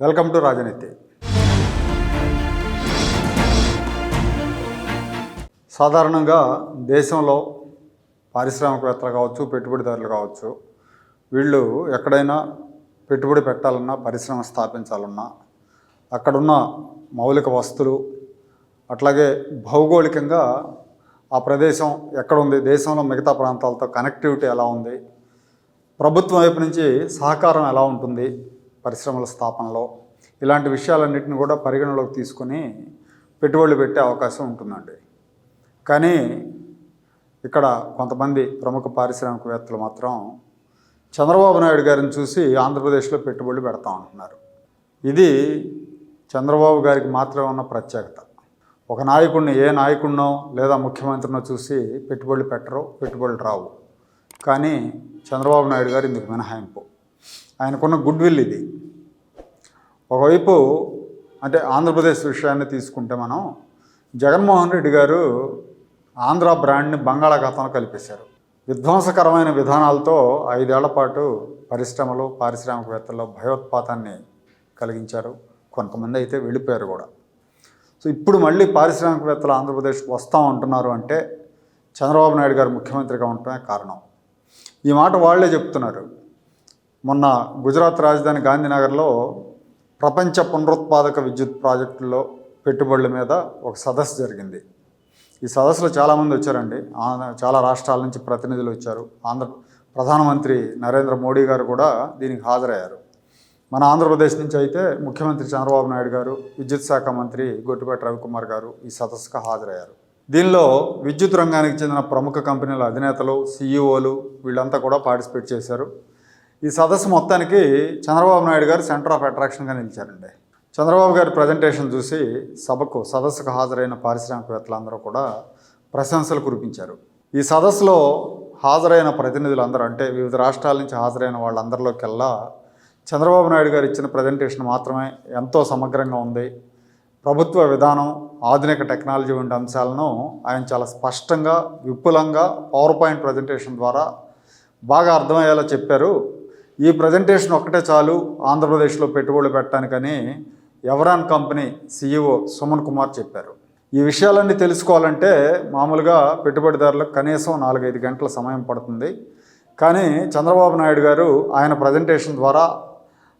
Welcome to రాజనీతి. సాధారణంగా దేశంలో పారిశ్రామికవేత్తలు కావచ్చు పెట్టుబడిదారులు కావచ్చు వీళ్ళు ఎక్కడైనా పెట్టుబడి పెట్టాలన్నా పరిశ్రమ స్థాపించాలన్నా అక్కడున్న మౌలిక వస్తువులు అట్లాగే భౌగోళికంగా ఆ ప్రదేశం ఎక్కడ ఉంది దేశంలో మిగతా ప్రాంతాలతో కనెక్టివిటీ ఎలా ఉంది ప్రభుత్వం వైపు నుంచి సహకారం ఎలా ఉంటుంది పరిశ్రమల స్థాపనలో ఇలాంటి విషయాలన్నింటిని కూడా పరిగణలోకి తీసుకొని పెట్టుబడులు పెట్టే అవకాశం ఉంటుందండి. కానీ ఇక్కడ కొంతమంది ప్రముఖ పారిశ్రామికవేత్తలు మాత్రం చంద్రబాబు నాయుడు గారిని చూసి ఆంధ్రప్రదేశ్లో పెట్టుబడులు పెడతా ఉంటున్నారు. ఇది చంద్రబాబు గారికి మాత్రమే ఉన్న ప్రత్యేకత. ఒక నాయకుడిని ఏ నాయకుడినో లేదా ముఖ్యమంత్రినో చూసి పెట్టుబడులు పెట్టరు పెట్టుబడులు రావు. కానీ చంద్రబాబు నాయుడు గారు ఇందుకు మినహాయింపు. ఆయనకున్న గుడ్ విల్ ఇది. ఒకవైపు అంటే ఆంధ్రప్రదేశ్ విషయాన్ని తీసుకుంటే మనం జగన్మోహన్ రెడ్డి గారు ఆంధ్ర బ్రాండ్ని బంగాళాఖాతంలో కలిపేశారు. విధ్వంసకరమైన విధానాలతో ఐదేళ్ళ పాటు పరిశ్రమలు పారిశ్రామికవేత్తల్లో భయోత్పాతాన్ని కలిగించారు. కొంతమంది అయితే వెళ్ళిపోయారు కూడా. సో ఇప్పుడు మళ్ళీ పారిశ్రామికవేత్తలు ఆంధ్రప్రదేశ్ వస్తూ ఉంటున్నారు అంటే చంద్రబాబు నాయుడు గారు ముఖ్యమంత్రిగా ఉండటమే కారణం. ఈ మాట వాళ్ళే చెప్తున్నారు. మొన్న గుజరాత్ రాజధాని గాంధీనగర్లో ప్రపంచ పునరుత్పాదక విద్యుత్ ప్రాజెక్టుల్లో పెట్టుబడుల మీద ఒక సదస్సు జరిగింది. ఈ సదస్సులో చాలామంది వచ్చారండి. చాలా రాష్ట్రాల నుంచి ప్రతినిధులు వచ్చారు. ఆంధ్ర ప్రధానమంత్రి నరేంద్ర మోడీ గారు కూడా దీనికి హాజరయ్యారు. మన ఆంధ్రప్రదేశ్ నుంచి అయితే ముఖ్యమంత్రి చంద్రబాబు నాయుడు గారు విద్యుత్ శాఖ మంత్రి గొట్టిపేట రవికుమార్ గారు ఈ సదస్సుకు హాజరయ్యారు. దీనిలో విద్యుత్ రంగానికి చెందిన ప్రముఖ కంపెనీల అధినేతలు సీఈఓలు వీళ్ళంతా కూడా పార్టిసిపేట్ చేశారు. ఈ సదస్సు మొత్తానికి చంద్రబాబు నాయుడు గారు సెంటర్ ఆఫ్ అట్రాక్షన్గా నిలిచారండి. చంద్రబాబు గారి ప్రజెంటేషన్ చూసి సభకు సదస్సుకు హాజరైన పారిశ్రామికవేత్తలందరూ కూడా ప్రశంసలు కురిపించారు. ఈ సదస్సులో హాజరైన ప్రతినిధులందరూ అంటే వివిధ రాష్ట్రాల నుంచి హాజరైన వాళ్ళందరిలోకెల్లా చంద్రబాబు నాయుడు గారు ఇచ్చిన ప్రజెంటేషన్ మాత్రమే ఎంతో సమగ్రంగా ఉంది. ప్రభుత్వ విధానం ఆధునిక టెక్నాలజీ వంటి అంశాలను ఆయన చాలా స్పష్టంగా విపులంగా పవర్ పాయింట్ ప్రజెంటేషన్ ద్వారా బాగా అర్థమయ్యేలా చెప్పారు. ఈ ప్రజెంటేషన్ ఒక్కటే చాలు. ఆంధ్రప్రదేశ్లో పెట్టుబడులు పెట్టడానికని ఎవరాన్ కంపెనీ సీఈఓ సుమన్ కుమార్ చెప్పారు. ఈ విషయాలన్నీ తెలుసుకోవాలంటే మామూలుగా పెట్టుబడిదారులకు కనీసం నాలుగైదు గంటల సమయం పడుతుంది. కానీ చంద్రబాబు నాయుడు గారు ఆయన ప్రజెంటేషన్ ద్వారా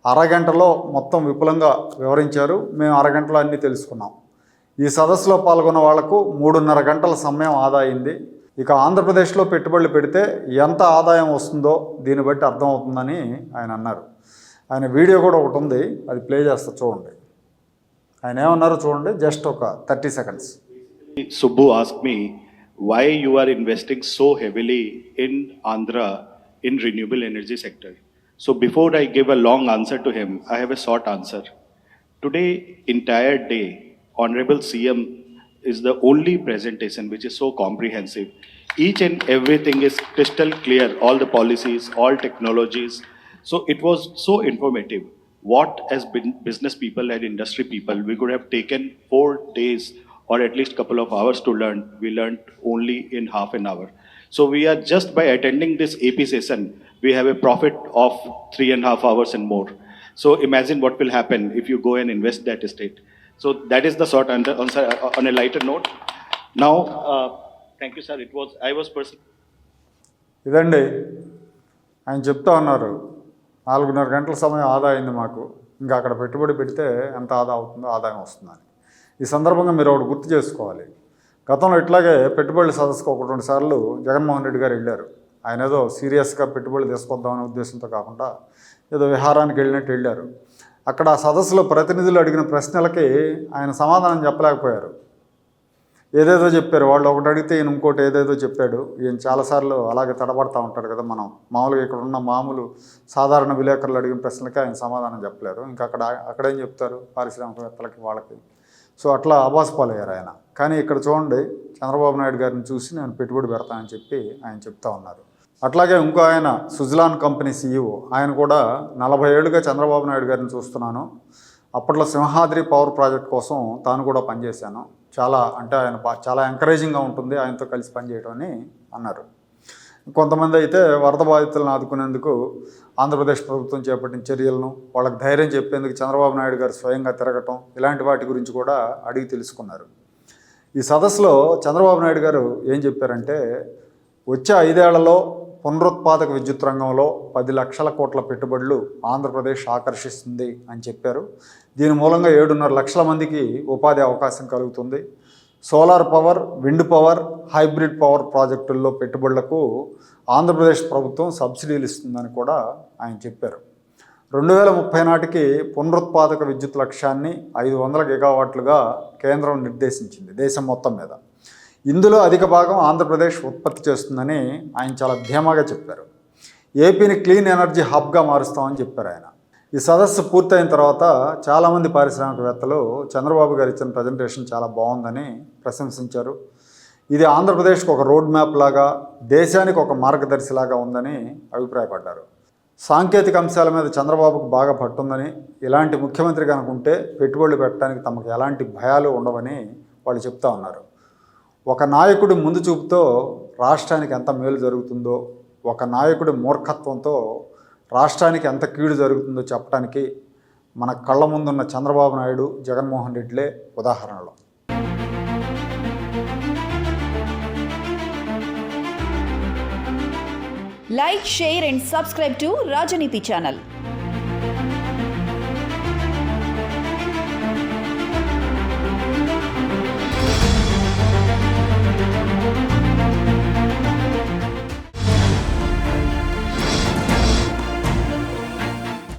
అరగంటలో మొత్తం విపులంగా వివరించారు. మేము అరగంటలో అన్నీ తెలుసుకున్నాం. ఈ సదస్సులో పాల్గొన్న వాళ్ళకు మూడున్నర గంటల సమయం ఆదా అయింది. ఇక ఆంధ్రప్రదేశ్లో పెట్టుబడులు పెడితే ఎంత ఆదాయం వస్తుందో దీన్ని బట్టి అర్థమవుతుందని ఆయన అన్నారు. ఆయన వీడియో కూడా ఒకటి ఉంది అది ప్లే చేస్తా చూడండి. ఆయన ఏమన్నారు చూడండి జస్ట్ ఒక thirty seconds. Subbu ask why you are investing so heavily in Andhra in renewable energy sector? So before I give a long answer to them I have a short answer. Today entire day honourable CM is the only presentation which is so comprehensive. Each and everything is crystal clear, all the policies, all technologies. So it was so informative. What as business people and industry people, we could have taken four days or at least couple of hours to learn. We learned only in half an hour. So we are just by attending this AP session, we have a profit of three and a half hours and more. So imagine what will happen if you go and invest that estate. So that is the short answer. answer, uh, On a lighter note, now, uh, thank you, sir. It was I was person. ఇదండి ఆయన చెప్తా ఉన్నారు నాలుగున్నర గంటల సమయం ఆదా అయింది మాకు ఇంకా అక్కడ పెట్టుబడి పెడితే ఎంత ఆదా అవుతుందో ఆదాయం వస్తుందని ఈ సందర్భంగా మీరు ఒకటి గుర్తు చేసుకోవాలి గతంలో ఇట్లాగే పెట్టుబడుల సదస్సుకు ఒక రెండు సార్లు జగన్మోహన్ రెడ్డి గారు వెళ్ళారు ఆయన ఏదో సీరియస్గా పెట్టుబడులు తీసుకొద్దామనే ఉద్దేశంతో కాకుండా ఏదో విహారానికి వెళ్ళినట్టు వెళ్ళారు అక్కడ ఆ సదస్సులో ప్రతినిధులు అడిగిన ప్రశ్నలకి ఆయన సమాధానం చెప్పలేకపోయారు. ఏదేదో చెప్పారు. వాళ్ళు ఒకటి అడిగితే ఈయన ఇంకోటి ఏదేదో చెప్పాడు. ఈయన చాలాసార్లు అలాగే తడబడతా ఉంటాడు కదా మనం. మామూలుగా ఇక్కడ ఉన్న మామూలు సాధారణ విలేకరులు అడిగిన ప్రశ్నలకి ఆయన సమాధానం చెప్పలేరు. ఇంకా అక్కడ అక్కడేం చెప్తారు? పారిశ్రామికవేత్తలకి వాళ్ళకి. సో అట్లా అబాస్ పాలయ్యారు ఆయన. కానీ ఇక్కడ చూడండి చంద్రబాబు నాయుడు గారిని చూసి నేను పెట్టుబడి పెడతానని చెప్పి ఆయన చెప్తా ఉన్నారు. అట్లాగే ఇంకో ఆయన సుజలాన్ కంపెనీ సీఈఓ ఆయన కూడా నలభై ఏళ్ళుగా చంద్రబాబు నాయుడు గారిని చూస్తున్నాను. అప్పట్లో సింహాద్రి పవర్ ప్రాజెక్ట్ కోసం తాను కూడా పనిచేశాను. చాలా అంటే ఆయన చాలా ఎంకరేజింగ్గా ఉంటుంది ఆయనతో కలిసి పనిచేయడం అని అన్నారు. కొంతమంది అయితే వరద బాధితులను ఆదుకునేందుకు ఆంధ్రప్రదేశ్ ప్రభుత్వం చేపట్టిన చర్యలను వాళ్ళకి ధైర్యం చెప్పేందుకు చంద్రబాబు నాయుడు గారు స్వయంగా తిరగటం ఇలాంటి వాటి గురించి కూడా అడిగి తెలుసుకున్నారు. ఈ సదస్సులో చంద్రబాబు నాయుడు గారు ఏం చెప్పారంటే వచ్చే ఐదేళ్ళలో పునరుత్పాదక విద్యుత్ రంగంలో పది లక్షల కోట్ల పెట్టుబడులు ఆంధ్రప్రదేశ్ ఆకర్షిస్తుంది అని చెప్పారు. దీని మూలంగా ఏడున్నర లక్షల మందికి ఉపాధి అవకాశం కలుగుతుంది. Solar power wind power hybrid power ప్రాజెక్టుల్లో పెట్టుబడులకు ఆంధ్రప్రదేశ్ ప్రభుత్వం సబ్సిడీలు ఇస్తుందని కూడా ఆయన చెప్పారు. రెండు వేల ముప్పై నాటికి పునరుత్పాదక విద్యుత్ లక్ష్యాన్ని ఐదు వందల గిగావాట్లుగా కేంద్రం నిర్దేశించింది దేశం మొత్తం మీద. ఇందులో అధిక భాగం ఆంధ్రప్రదేశ్ ఉత్పత్తి చేస్తుందని ఆయన చాలా ధీమాగా చెప్పారు. ఏపీని క్లీన్ ఎనర్జీ హబ్గా మారుస్తామని చెప్పారు ఆయన. ఈ సదస్సు పూర్తయిన తర్వాత చాలామంది పారిశ్రామికవేత్తలు చంద్రబాబు గారు ఇచ్చిన ప్రజెంటేషన్ చాలా బాగుందని ప్రశంసించారు. ఇది ఆంధ్రప్రదేశ్కి ఒక రోడ్ మ్యాప్ లాగా దేశానికి ఒక మార్గదర్శిలాగా ఉందని అభిప్రాయపడ్డారు. సాంకేతిక అంశాల మీద చంద్రబాబుకు బాగా పట్టుందని ఇలాంటి ముఖ్యమంత్రి కనుకుంటే పెట్టుబడులు పెట్టడానికి తమకు ఎలాంటి భయాలు ఉండవని వాళ్ళు చెప్తా ఉన్నారు. ఒక నాయకుడి ముందు చూపుతో రాష్ట్రానికి ఎంత మేలు జరుగుతుందో ఒక నాయకుడి మూర్ఖత్వంతో రాష్ట్రానికి ఎంత కీడు జరుగుతుందో చెప్పడానికి మన కళ్ళ ముందున్న చంద్రబాబు నాయుడు జగన్మోహన్ రెడ్డిలే ఉదాహరణలు. Like share and subscribe to Rajaneeti channel